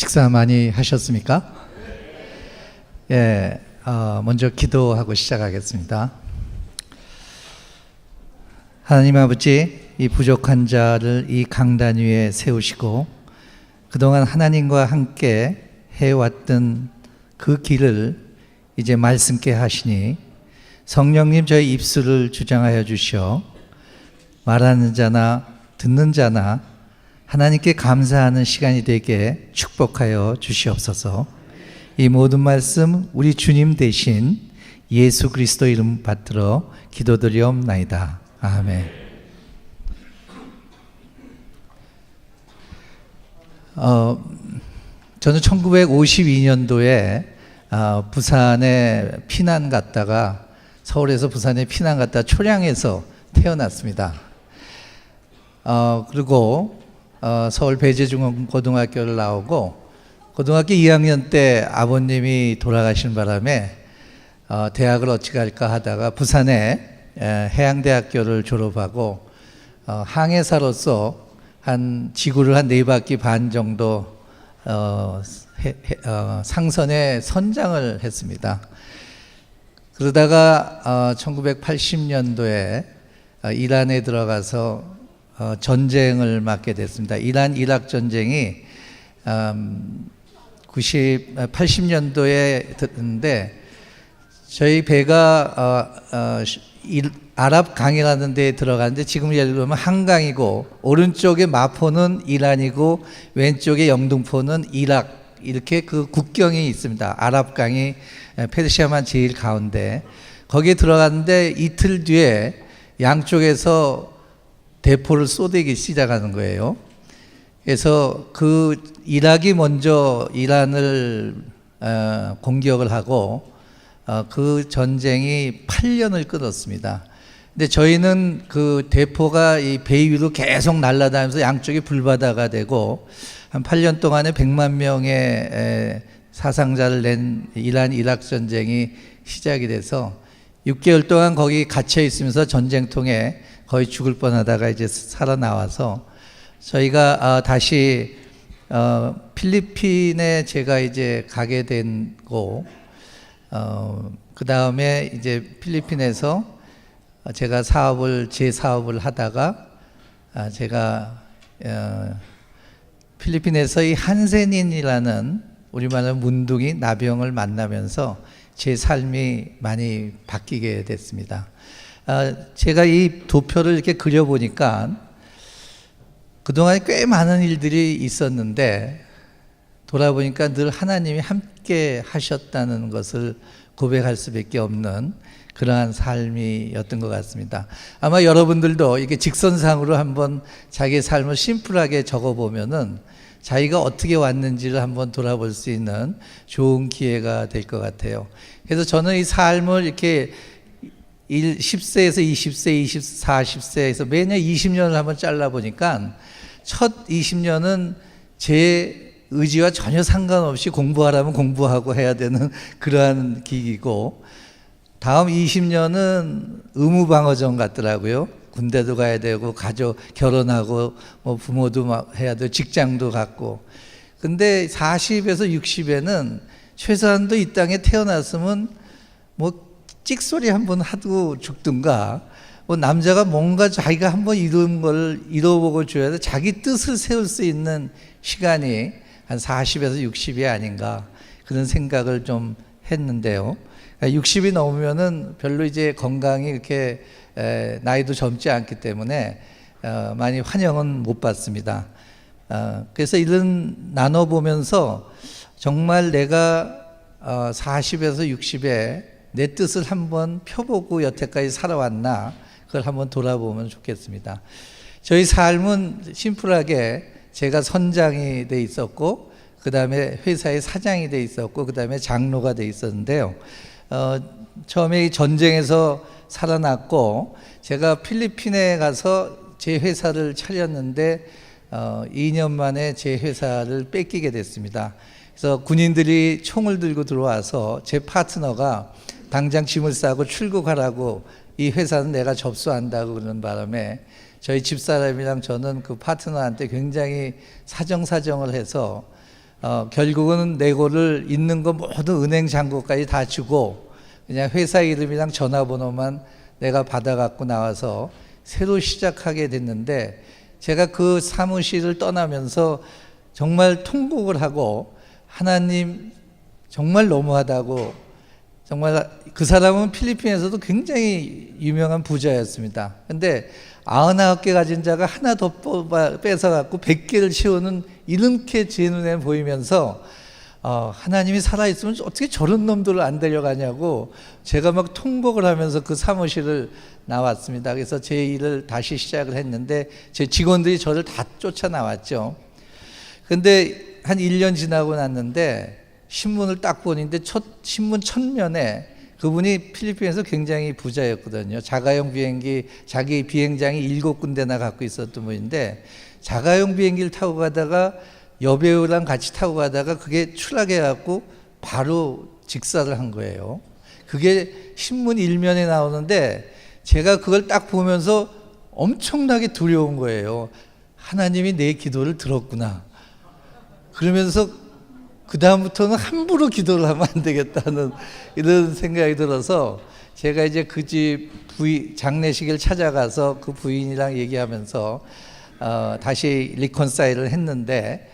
식사 많이 하셨습니까? 예, 어, 먼저 기도하고 시작하겠습니다. 하나님 아버지, 이 부족한 자를 이 강단 위에 세우시고 그동안 하나님과 함께 해왔던 그 길을 이제 말씀께 하시니 성령님 저희 입술을 주장하여 주시어 말하는 자나 듣는 자나 하나님께 감사하는 시간이 되게 축복하여 주시옵소서. 이 모든 말씀 우리 주님 대신 예수 그리스도 이름 받들어 기도드리옵나이다. 아멘. 어, 저는 1952년도에 어, 부산에 피난 갔다가 서울에서 부산에 피난 갔다 초량에서 태어났습니다. 어, 그리고 어, 서울 배재중고등학교를 나오고 고등학교 2학년 때 아버님이 돌아가신 바람에 어, 대학을 어찌 갈까 하다가 부산에 에, 해양대학교를 졸업하고 어, 항해사로서 한 지구를 한 네 바퀴 반 정도 어, 해, 해, 어, 상선에 선장을 했습니다. 그러다가 어, 1980년도에 어, 이란에 들어가서 어, 전쟁을 맡게 됐습니다. 이란 이락 전쟁이 음, 90, 80년도에 됐는데 저희 배가 어, 어, 일, 아랍 강이라는 데에 들어가는데 지금 예를 들면 한강이고 오른쪽에 마포는 이란이고 왼쪽에 영등포는 이락 이렇게 그 국경이 있습니다. 아랍 강이 페르시아만 제일 가운데 거기에 들어갔는데 이틀 뒤에 양쪽에서 대포를 쏘대기 시작하는 거예요. 그래서 그 이락이 먼저 이란을 어, 공격을 하고 어, 그 전쟁이 8년을 끌었습니다. 근데 저희는 그 대포가 이 배 위로 계속 날아다니면서 양쪽에 불바다가 되고 한 8년 동안에 100만 명의 에, 사상자를 낸 이란 이락 전쟁이 시작이 돼서 6개월 동안 거기 갇혀 있으면서 전쟁통에 거의 죽을 뻔하다가 이제 살아나와서 저희가 아, 다시 어, 필리핀에 제가 이제 가게 된고 어, 그 다음에 이제 필리핀에서 제가 사업을 제 사업을 하다가 아, 제가 어, 필리핀에서 이 한센인이라는 우리말로 문둥이 나병을 만나면서 제 삶이 많이 바뀌게 됐습니다. 아, 제가 이 도표를 이렇게 그려보니까 그동안 꽤 많은 일들이 있었는데 돌아보니까 늘 하나님이 함께 하셨다는 것을 고백할 수밖에 없는 그러한 삶이었던 것 같습니다. 아마 여러분들도 이게 직선상으로 한번 자기의 삶을 심플하게 적어보면은 자기가 어떻게 왔는지를 한번 돌아볼 수 있는 좋은 기회가 될 것 같아요. 그래서 저는 이 삶을 이렇게 1, 10세에서 20세, 20, 40세에서 매년 20년을 한번 잘라보니까 첫 20년은 제 의지와 전혀 상관없이 공부하라면 공부하고 해야 되는 그러한 기기고 다음 20년은 의무방어전 같더라고요. 군대도 가야 되고 가족 결혼하고 뭐 부모도 막 해야 되고 직장도 갖고 근데 40에서 60에는 최소한도 이 땅에 태어났으면 뭐 찍소리 한번 하고 죽든가 뭐 남자가 뭔가 자기가 한번 이룬 걸 이뤄보고 줘야 돼 자기 뜻을 세울 수 있는 시간이 한 40에서 60이 아닌가 그런 생각을 좀 했는데요. 60이 넘으면은 별로 이제 건강이 이렇게 나이도 젊지 않기 때문에 어, 많이 환영은 못 받습니다. 어, 그래서 이런 나눠 보면서 정말 내가 40에서 어, 60에 내 뜻을 한번 펴보고 여태까지 살아왔나 그걸 한번 돌아보면 좋겠습니다. 저희 삶은 심플하게 제가 선장이 돼 있었고 그 다음에 회사의 사장이 돼 있었고 그 다음에 장로가 돼 있었는데요. 어, 처음에 이 전쟁에서 살아났고 제가 필리핀에 가서 제 회사를 차렸는데 어, 2년 만에 제 회사를 뺏기게 됐습니다. 그래서 군인들이 총을 들고 들어와서 제 파트너가 당장 짐을 싸고 출국하라고 이 회사는 내가 접수한다고 그러는 바람에 저희 집사람이랑 저는 그 파트너한테 굉장히 사정사정을 해서 어, 결국은 내고를 있는 거 모두 은행 잔고까지 다 주고 그냥 회사 이름이랑 전화번호만 내가 받아갖고 나와서 새로 시작하게 됐는데 제가 그 사무실을 떠나면서 정말 통곡을 하고 하나님 정말 너무하다고 정말 그 사람은 필리핀에서도 굉장히 유명한 부자였습니다. 근데 99개 가진 자가 하나 더 뽑아, 뺏어갖고 100개를 채우는 이렇게 제 눈에 보이면서 어, 하나님이 살아있으면 어떻게 저런 놈들을 안 데려가냐고 제가 막 통곡을 하면서 그 사무실을 나왔습니다. 그래서 제 일을 다시 시작을 했는데 제 직원들이 저를 다 쫓아 나왔죠. 근데 한 1년 지나고 났는데 신문을 딱 보는데 첫 신문 첫면에 그분이 필리핀에서 굉장히 부자였거든요. 자가용 비행기 자기 비행장이 일곱 군데나 갖고 있었던 분인데 자가용 비행기를 타고 가다가 여배우랑 같이 타고 가다가 그게 추락해 갖고 바로 직사를 한 거예요. 그게 신문 일면에 나오는데 제가 그걸 딱 보면서 엄청나게 두려운 거예요. 하나님이 내 기도를 들었구나. 그러면서 그 다음부터는 함부로 기도를 하면 안 되겠다는 이런 생각이 들어서 제가 이제 그 집 부인 장례식을 찾아가서 그 부인이랑 얘기하면서 어, 다시 리콘사일을 했는데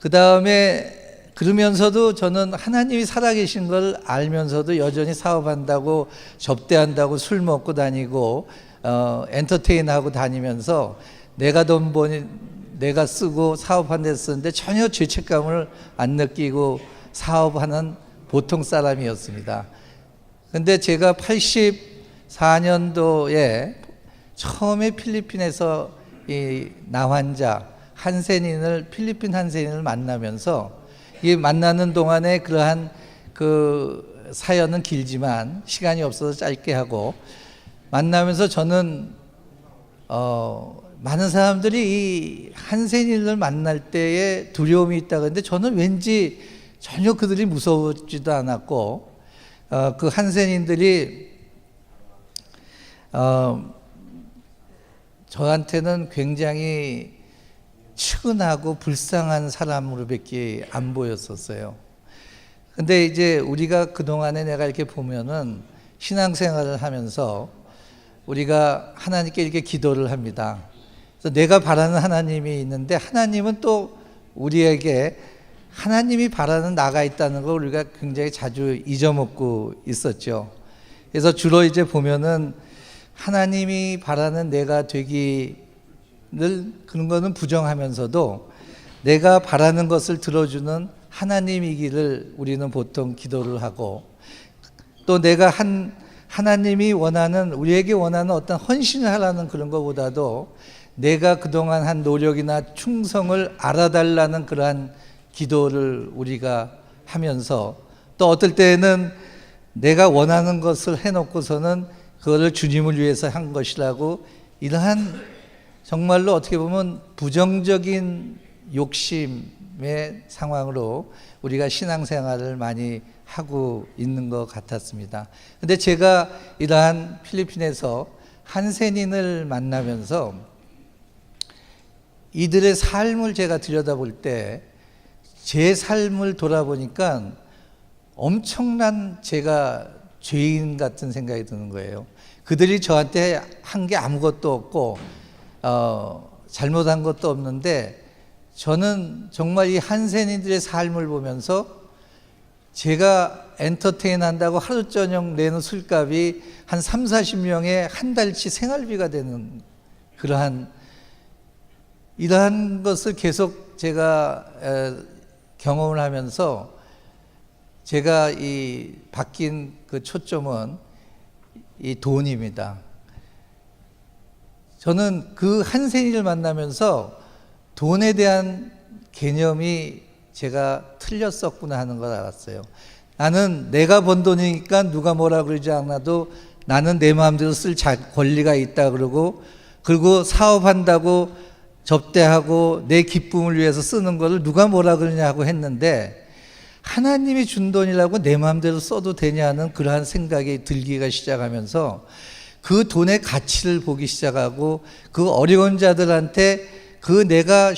그 다음에 그러면서도 저는 하나님이 살아계신 걸 알면서도 여전히 사업한다고 접대한다고 술 먹고 다니고 어, 엔터테인하고 다니면서 내가 돈 버니 내가 쓰고 사업한 데 쓰는데 전혀 죄책감을 안 느끼고 사업하는 보통 사람이었습니다. 근데 제가 84년도에 처음에 필리핀에서 이 나환자 한센인을 필리핀 한센인을 만나면서 이 만나는 동안에 그러한 그 사연은 길지만 시간이 없어서 짧게 하고 만나면서 저는 어 많은 사람들이 이 한센인을 만날 때에 두려움이 있다 그런데 저는 왠지 전혀 그들이 무서웠지도 않았고 어, 그 한센인들이 어, 저한테는 굉장히 측은하고 불쌍한 사람으로밖에 안 보였었어요. 근데 이제 우리가 그동안에 내가 이렇게 보면은 신앙생활을 하면서 우리가 하나님께 이렇게 기도를 합니다. 내가 바라는 하나님이 있는데 하나님은 또 우리에게 하나님이 바라는 나가 있다는 걸 우리가 굉장히 자주 잊어먹고 있었죠. 그래서 주로 이제 보면은 하나님이 바라는 내가 되기를 그런 거는 부정하면서도 내가 바라는 것을 들어주는 하나님이기를 우리는 보통 기도를 하고 또 내가 한 하나님이 원하는 우리에게 원하는 어떤 헌신을 하라는 그런 것보다도 내가 그동안 한 노력이나 충성을 알아달라는 그러한 기도를 우리가 하면서 또 어떨 때는 내가 원하는 것을 해놓고서는 그거를 주님을 위해서 한 것이라고 이러한 정말로 어떻게 보면 부정적인 욕심의 상황으로 우리가 신앙생활을 많이 하고 있는 것 같았습니다. 근데 제가 이러한 필리핀에서 한센인을 만나면서 이들의 삶을 제가 들여다볼 때 제 삶을 돌아보니까 엄청난 제가 죄인 같은 생각이 드는 거예요. 그들이 저한테 한 게 아무것도 없고 어, 잘못한 것도 없는데 저는 정말 이 한센인들의 삶을 보면서 제가 엔터테인 한다고 하루 저녁 내는 술값이 한 3, 40명의 한 달치 생활비가 되는 그러한 이러한 것을 계속 제가 에, 경험을 하면서 제가 이 바뀐 그 초점은 이 돈입니다. 저는 그 한센이를 만나면서 돈에 대한 개념이 제가 틀렸었구나 하는 걸 알았어요. 나는 내가 번 돈이니까 누가 뭐라 그러지 않아도 나는 내 마음대로 쓸 권리가 있다 그러고 그리고 사업한다고 접대하고 내 기쁨을 위해서 쓰는 것을 누가 뭐라 그러냐고 했는데 하나님이 준 돈이라고 내 마음대로 써도 되냐는 그러한 생각이 들기가 시작하면서 그 돈의 가치를 보기 시작하고 그 어려운 자들한테 그 내가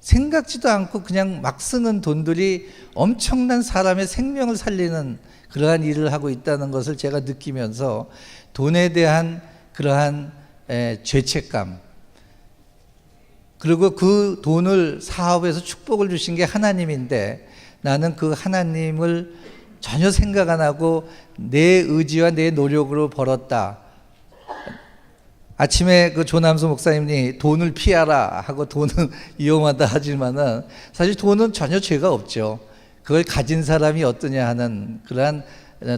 생각지도 않고 그냥 막 쓰는 돈들이 엄청난 사람의 생명을 살리는 그러한 일을 하고 있다는 것을 제가 느끼면서 돈에 대한 그러한 에, 죄책감 그리고 그 돈을 사업에서 축복을 주신 게 하나님인데 나는 그 하나님을 전혀 생각 안 하고 내 의지와 내 노력으로 벌었다. 아침에 그 조남수 목사님이 돈을 피하라 하고 돈은 위험하다 하지만은 사실 돈은 전혀 죄가 없죠. 그걸 가진 사람이 어떠냐 하는 그러한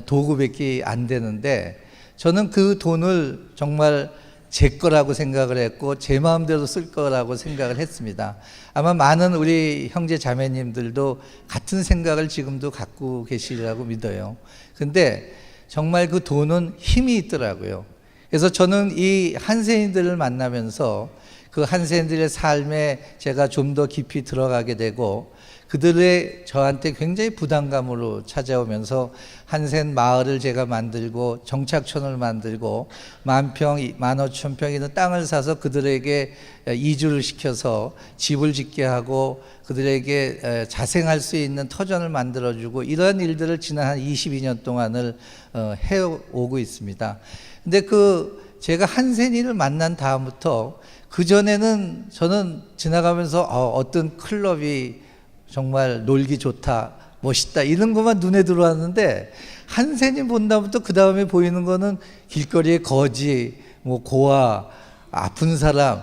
도구밖에 안 되는데 저는 그 돈을 정말 제 거라고 생각을 했고 제 마음대로 쓸 거라고 생각을 했습니다. 아마 많은 우리 형제 자매님들도 같은 생각을 지금도 갖고 계시리라고 믿어요. 근데 정말 그 돈은 힘이 있더라고요. 그래서 저는 이 한세인들을 만나면서 그 한세인들의 삶에 제가 좀 더 깊이 들어가게 되고 그들의 저한테 굉장히 부담감으로 찾아오면서 한센 마을을 제가 만들고 정착촌을 만들고 만평, 만오천 평 있는 땅을 사서 그들에게 이주를 시켜서 집을 짓게 하고 그들에게 자생할 수 있는 터전을 만들어주고 이런 일들을 지난 한 22년 동안을 어, 해오고 있습니다. 근데 그 제가 한센이를 만난 다음부터 그 전에는 저는 지나가면서 어, 어떤 클럽이 정말 놀기 좋다, 멋있다 이런 것만 눈에 들어왔는데 한센이 본다부터 그 다음에 보이는 거는 길거리에 거지, 뭐 고아, 아픈 사람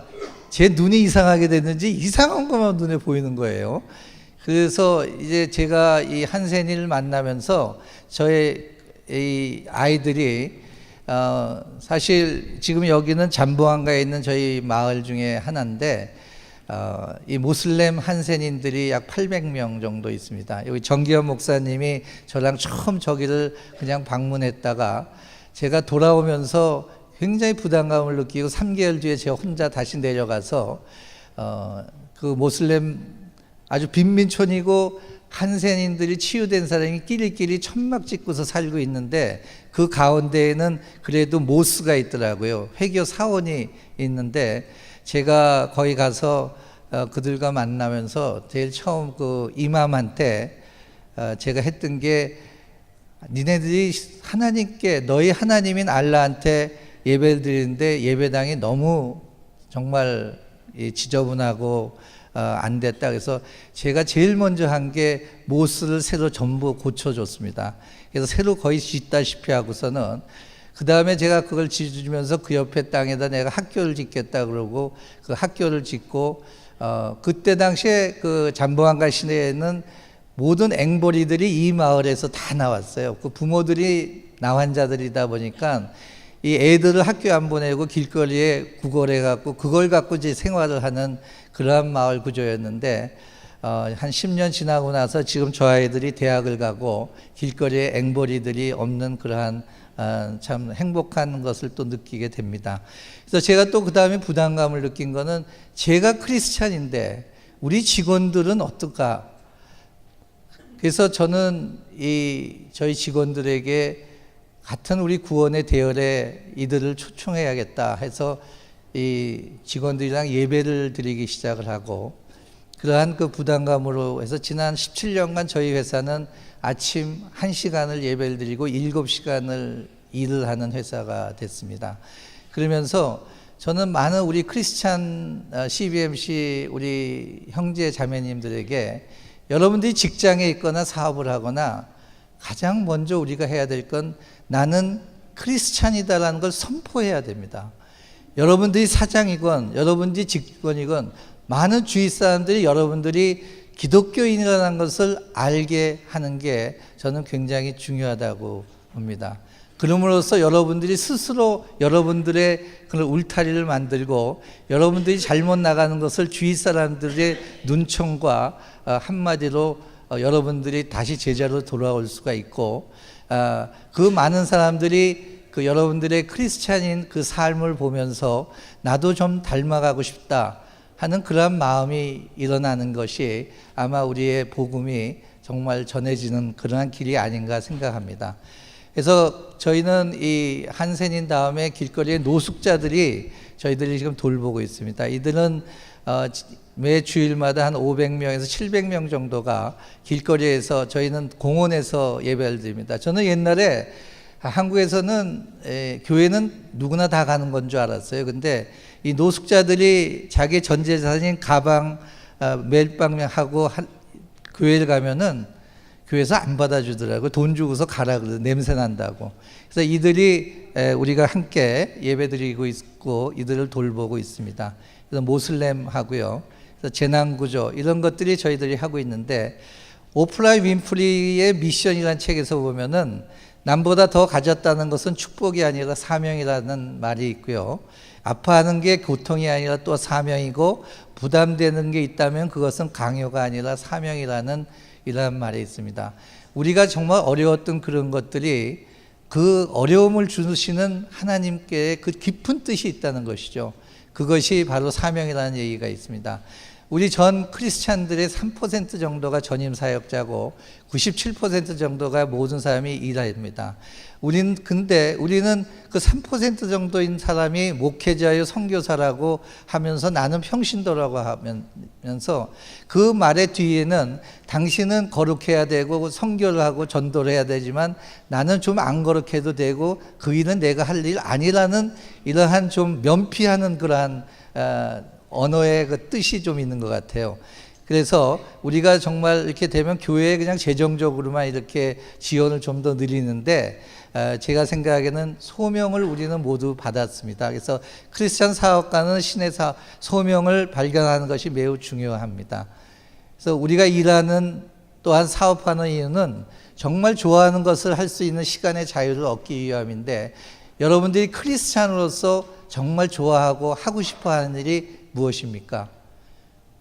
제 눈이 이상하게 됐는지 이상한 것만 눈에 보이는 거예요. 그래서 이제 제가 이 한센이를 만나면서 저의 이 아이들이 어, 사실 지금 여기는 잠보안가에 있는 저희 마을 중에 하나인데 어, 이 모슬렘 한센인들이 약 800명 정도 있습니다. 여기 정기현 목사님이 저랑 처음 저기를 그냥 방문했다가 제가 돌아오면서 굉장히 부담감을 느끼고 3개월 뒤에 제가 혼자 다시 내려가서 어, 그 모슬렘 아주 빈민촌이고 한센인들이 치유된 사람이 끼리끼리 천막 짓고서 살고 있는데 그 가운데에는 그래도 모스가 있더라고요. 회교 사원이 있는데 제가 거기 가서 어, 그들과 만나면서 제일 처음 그 이맘한테 어, 제가 했던 게 니네들이 하나님께 너희 하나님인 알라한테 예배를 드리는데 예배당이 너무 정말 지저분하고 어, 안 됐다. 그래서 제가 제일 먼저 한 게 모스를 새로 전부 고쳐줬습니다. 그래서 새로 거의 짓다시피 하고서는 그 다음에 제가 그걸 지어주면서 그 옆에 땅에다 내가 학교를 짓겠다 그러고 그 학교를 짓고 어, 그때 당시에 그 잠보안가 시내에는 모든 앵벌이들이 이 마을에서 다 나왔어요. 그 부모들이 나환자들이다 보니까 이 애들을 학교 안 보내고 길거리에 구걸해 갖고 그걸 갖고 이제 생활을 하는 그러한 마을 구조였는데 어, 한 10년 지나고 나서 지금 저 아이들이 대학을 가고 길거리에 앵벌이들이 없는 그러한 어, 참 행복한 것을 또 느끼게 됩니다. 그래서 제가 또 그 다음에 부담감을 느낀 거는 제가 크리스찬인데 우리 직원들은 어떨까? 그래서 저는 이 저희 직원들에게 같은 우리 구원의 대열에 이들을 초청해야겠다 해서 이 직원들이랑 예배를 드리기 시작을 하고 그러한 그 부담감으로 해서 지난 17년간 저희 회사는 아침 1시간을 예배를 드리고 7시간을 일을 하는 회사가 됐습니다. 그러면서 저는 많은 우리 크리스찬 CBMC 우리 형제 자매님들에게 여러분들이 직장에 있거나 사업을 하거나 가장 먼저 우리가 해야 될 건 나는 크리스찬이다라는 걸 선포해야 됩니다. 여러분들이 사장이건 여러분들이 직원이건 많은 주위 사람들이 여러분들이 기독교인이라는 것을 알게 하는 게 저는 굉장히 중요하다고 봅니다. 그럼으로써 여러분들이 스스로 여러분들의 그런 울타리를 만들고 여러분들이 잘못 나가는 것을 주위 사람들의 눈총과 어, 한마디로 어, 여러분들이 다시 제자로 돌아올 수가 있고 어, 그 많은 사람들이 그 여러분들의 크리스찬인 그 삶을 보면서 나도 좀 닮아가고 싶다 하는 그러한 마음이 일어나는 것이 아마 우리의 복음이 정말 전해지는 그러한 길이 아닌가 생각합니다. 그래서 저희는 이 한센인 다음에 길거리에 노숙자들이 저희들이 지금 돌보고 있습니다. 이들은 어, 지- 매 주일마다 한 500명에서 700명 정도가 길거리에서 저희는 공원에서 예배를 드립니다. 저는 옛날에 한국에서는 에, 교회는 누구나 다 가는 건 줄 알았어요. 근데 이 노숙자들이 자기 전 재산인 가방 아, 멜빵하고 한- 교회를 가면은 교회에서 안 받아주더라고 돈 주고서 가라 그래 냄새 난다고. 그래서 이들이 에, 우리가 함께 예배드리고 있고 이들을 돌보고 있습니다. 그래서 모슬렘 하고요. 그래서 재난 구조 이런 것들이 저희들이 하고 있는데 오프라 윈프리의 미션이라는 책에서 보면은 남보다 더 가졌다는 것은 축복이 아니라 사명이라는 말이 있고요. 아파하는 게 고통이 아니라 또 사명이고 부담되는 게 있다면 그것은 강요가 아니라 사명이라는 이런 말이 있습니다. 우리가 정말 어려웠던 그런 것들이 그 어려움을 주시는 하나님께 그 깊은 뜻이 있다는 것이죠. 그것이 바로 사명이라는 얘기가 있습니다. 우리 전 크리스찬들의 3% 정도가 전임 사역자고 97% 정도가 모든 사람이 일합니다. 우린 근데 우리는 그 3% 정도인 사람이 목회자요 선교사라고 하면서 나는 평신도라고 하면서 그 말의 뒤에는 당신은 거룩해야 되고 선교를 하고 전도를 해야 되지만 나는 좀 안 거룩해도 되고 그 일은 내가 할 일 아니라는 이러한 좀 면피하는 그러한 어, 언어의 그 뜻이 좀 있는 것 같아요. 그래서 우리가 정말 이렇게 되면 교회에 그냥 재정적으로만 이렇게 지원을 좀 더 늘리는데 어, 제가 생각하기에는 소명을 우리는 모두 받았습니다. 그래서 크리스천 사업가는 신의 사, 소명을 발견하는 것이 매우 중요합니다. 그래서 우리가 일하는 또한 사업하는 이유는 정말 좋아하는 것을 할 수 있는 시간의 자유를 얻기 위함인데 여러분들이 크리스찬으로서 정말 좋아하고 하고 싶어 하는 일이 무엇입니까?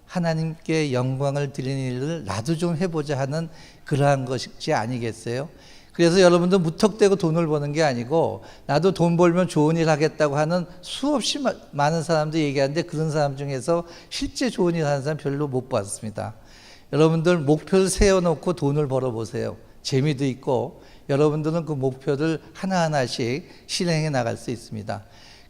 하나님께 영광을 드리는 일을 나도 좀 해보자 하는 그러한 것이 아니겠어요? 그래서 여러분들 무턱대고 돈을 버는 게 아니고 나도 돈 벌면 좋은 일 하겠다고 하는 수없이 마- 많은 사람들이 얘기하는데 그런 사람 중에서 실제 좋은 일 하는 사람 별로 못 봤습니다. 여러분들 목표를 세워놓고 돈을 벌어보세요. 재미도 있고 여러분들은 그 목표를 하나하나씩 실행해 나갈 수 있습니다.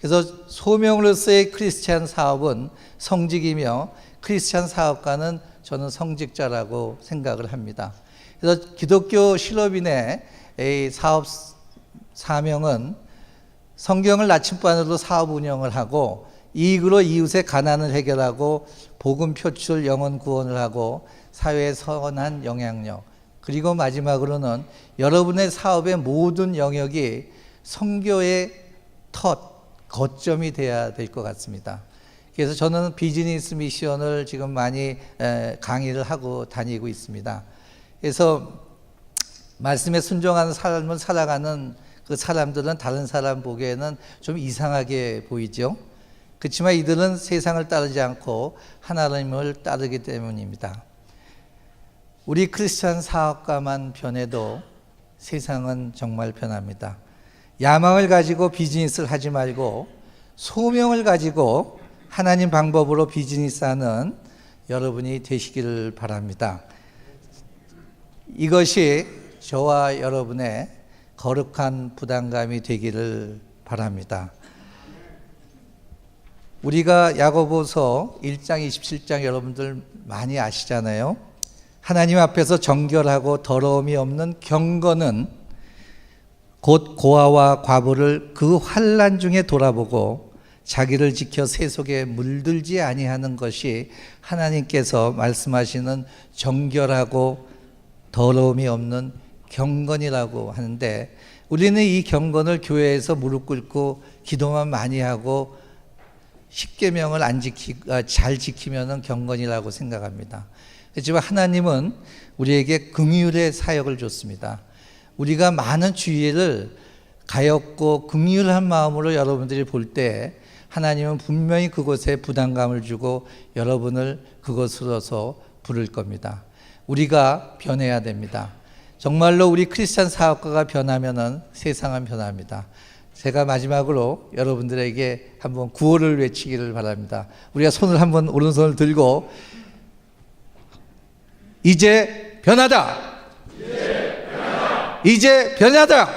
그래서 소명으로서의 크리스찬 사업은 성직이며 크리스찬 사업가는 저는 성직자라고 생각을 합니다. 그래서 기독교 실업인의 이 사업 사명은 성경을 나침반으로 사업 운영을 하고 이익으로 이웃의 가난을 해결하고 복음 표출 영혼 구원을 하고 사회에 선한 영향력 그리고 마지막으로는 여러분의 사업의 모든 영역이 성교의 터그 거점이 돼야 될 것 같습니다. 그래서 저는 비즈니스 미션을 지금 많이 에, 강의를 하고 다니고 있습니다. 그래서 말씀에 순종하는 삶을 살아가는 그 사람들은 다른 사람 보기에는 좀 이상하게 보이죠. 그렇지만 이들은 세상을 따르지 않고 하나님을 따르기 때문입니다. 우리 크리스천 사업가만 변해도 세상은 정말 변합니다. 야망을 가지고 비즈니스를 하지 말고 소명을 가지고 하나님 방법으로 비즈니스 하는 여러분이 되시기를 바랍니다. 이것이 저와 여러분의 거룩한 부담감이 되기를 바랍니다. 우리가 야고보서 1장 27장 여러분들 많이 아시잖아요. 하나님 앞에서 정결하고 더러움이 없는 경건은 곧 고아와 과부를 그 환란 중에 돌아보고 자기를 지켜 세속에 물들지 아니하는 것이 하나님께서 말씀하시는 정결하고 더러움이 없는 경건이라고 하는데 우리는 이 경건을 교회에서 무릎 꿇고 기도만 많이 하고 십계명을 안 지키 아, 잘 지키면은 경건이라고 생각합니다. 그렇지만 하나님은 우리에게 긍휼의 사역을 줬습니다. 우리가 많은 주의를 가엽고 긍휼한 마음으로 여러분들이 볼 때 하나님은 분명히 그곳에 부담감을 주고 여러분을 그것으로서 부를 겁니다. 우리가 변해야 됩니다. 정말로 우리 크리스찬 사업가가 변하면은 세상은 변합니다. 제가 마지막으로 여러분들에게 한번 구호를 외치기를 바랍니다. 우리가 손을 한번 오른손을 들고 이제 변하다. 이제 변하다.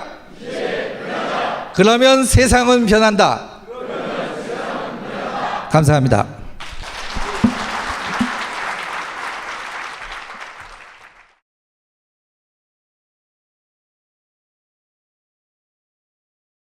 그러면 세상은 변한다. 감사합니다.